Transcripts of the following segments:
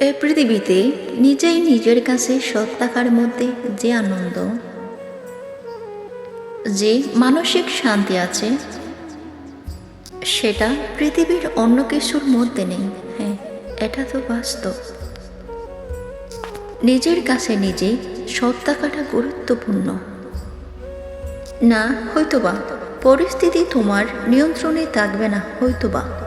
এ পৃথিবীতে নিজেই নিজের কাছে সৎ থাকার মধ্যে যে আনন্দ, যে মানসিক শান্তি আছে, সেটা পৃথিবীর অন্য কিছুর মধ্যে নেই। হ্যাঁ এটা তো বাস্তব। নিজের কাছে নিজে সৎ থাকাটা গুরুত্বপূর্ণ। না, হয়তোবা পরিস্থিতি তোমার নিয়ন্ত্রণে থাকবে না, হয়তোবা।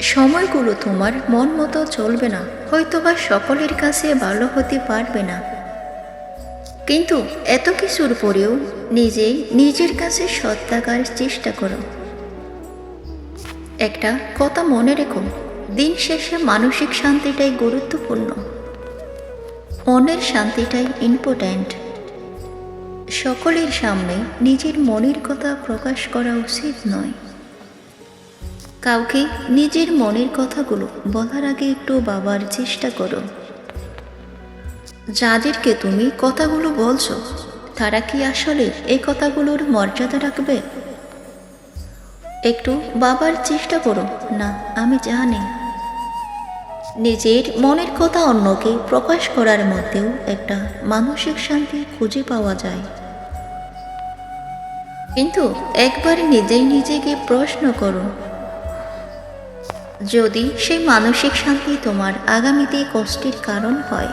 সময়গুলো তোমার মন মতো চলবে না, হয়তোবা সকলের কাছে ভালো হতে পারবে না। কিন্তু এত কিছুর পরেও নিজেই নিজের কাছে সৎ থাকার চেষ্টা করো। একটা কথা মনে রেখো, দিন শেষে মানসিক শান্তিটাই গুরুত্বপূর্ণ। মনের শান্তিটাই ইম্পর্ট্যান্ট সকলের সামনে নিজের মনের কথা প্রকাশ করা উচিত নয়। কাউকে নিজের মনের কথাগুলো বলার আগে একটু বাবার চেষ্টা করো। যাদেরকে তুমি কথাগুলো বলছো, তারা কি আসলে এই কথাগুলোর মর্যাদা রাখবে? একটু বাবার চেষ্টা করো। না, আমি জানি। নিজের মনের কথা অন্যকে প্রকাশ করার মধ্যেও একটা মানসিক শান্তি খুঁজে পাওয়া যায়। কিন্তু একবার নিজেই নিজেকে প্রশ্ন করো যদি সেই মানসিক শান্তি তোমার আগামীতে কষ্টের কারণ হয়,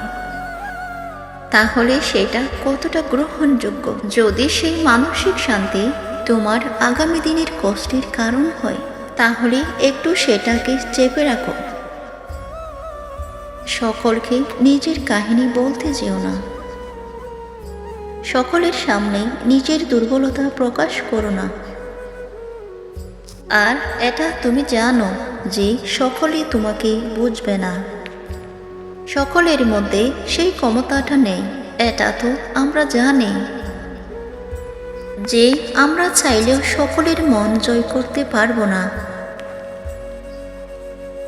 তাহলে সেটা কতটা গ্রহণযোগ্য? যদি সেই মানসিক শান্তি তোমার আগামী দিনের কষ্টের কারণ হয়, তাহলে একটু সেটাকে চেপে রাখো। সকলকে নিজের কাহিনী বলতে যেও না। সকলের সামনে নিজের দুর্বলতা প্রকাশ করো না। আর এটা তুমি জানো যে সকলে তোমাকে বুঝবে না। সকলের মধ্যে সেই ক্ষমতাটা নেই, এটা তো আমরা জানি। যে আমরা চাইলেও সকলের মন জয় করতে পারব না।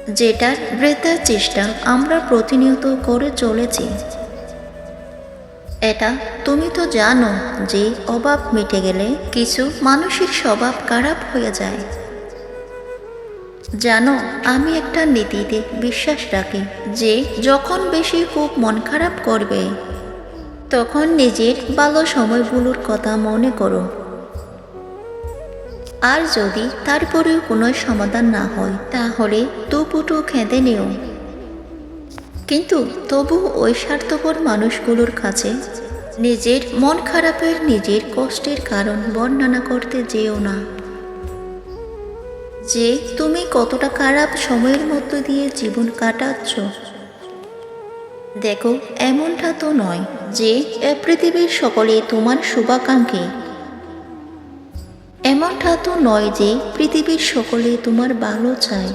যেটার বৃদ্ধার চেষ্টা আমরা প্রতিনিয়ত করে চলেছি। এটা তুমি তো জানো যে অভাব মিটে গেলে কিছু মানসিক স্বভাব খারাপ হয়ে যায়। জানো, আমি একটা নীতিতে বিশ্বাস রাখি যে যখন বেশি খুব মন খারাপ করবে, তখন নিজের ভালো সময়গুলোর কথা মনে করো। আর যদি তারপরেও কোনো সমাধান না হয়, তাহলে দুপুটু খেঁদে নিও। কিন্তু তবু ওই স্বার্থপর মানুষগুলোর কাছে নিজের মন খারাপের নিজের কষ্টের কারণ বর্ণনা করতে যেও না। যে তুমি কতটা খারাপ সময়ের মধ্য দিয়ে জীবন কাটাচ্ছ। দেখো, এমনটা তো নয় যে পৃথিবীর সকলে তোমার শুভাকাঙ্ক্ষী। এমনটা তো নয় যে পৃথিবীর সকলে তোমার ভালো চায়।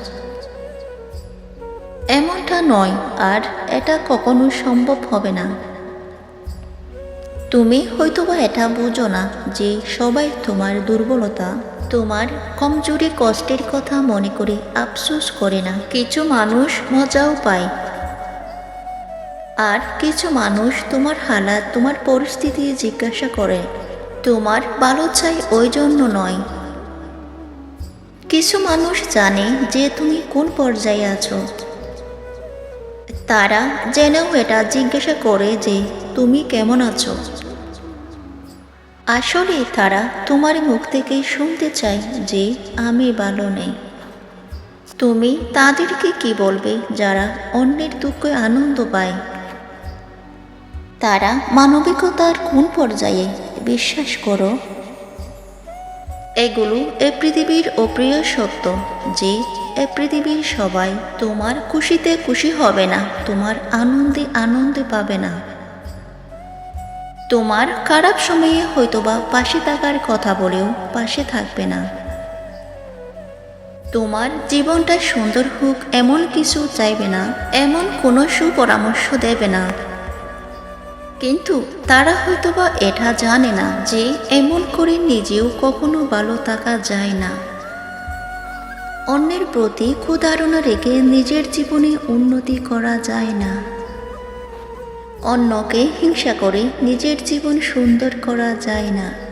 এমনটা নয়, আর এটা কখনো সম্ভব হবে না। তুমি হয়তোবা এটা বোঝো না যে সবাই তোমার দুর্বলতা। তোমার কমজোরি কষ্টের কথা মনে করে আফসোস করে না। কিছু মানুষ মজাও পায়। আর কিছু মানুষ তোমার হালাত, তোমার পরিস্থিতি জিজ্ঞাসা করে। তোমার ভালো চাই ওই জন্য নয়। কিছু মানুষ জানে যে তুমি কোন পর্যায়ে আছো। তারা জেনেও এটা জিজ্ঞাসা করে যে তুমি কেমন আছো। আসলে তারা তোমার মুখ থেকে শুনতে চায় যে আমি ভালো নেই। তুমি তাদেরকে কি বলবে যারা অন্যের দুঃখে আনন্দ পায়? তারা মানবিকতার কোন পর্যায়ে বিশ্বাস করো? এগুলো এ পৃথিবীর অপ্রিয় সত্য যে এ পৃথিবীর সবাই তোমার খুশিতে খুশি হবে না, তোমার আনন্দে আনন্দে পাবে না। তোমার খারাপ সময়ে হয়তোবা পাশে থাকার কথা বলেও পাশে থাকবে না। তোমার জীবনটা সুন্দর হোক, এমন কিছু চাইবে না, এমন কোনো সুপরামর্শ দেবে না। কিন্তু তারা হয়তোবা এটা জানে না যে এমন করে নিজেও কখনো ভালো থাকা যায় না। অন্যের প্রতি ক্ষুধারণা রেখে নিজের জীবনে উন্নতি করা যায় না। অন্যকে হিংসা করে নিজের জীবন সুন্দর করা যায় না।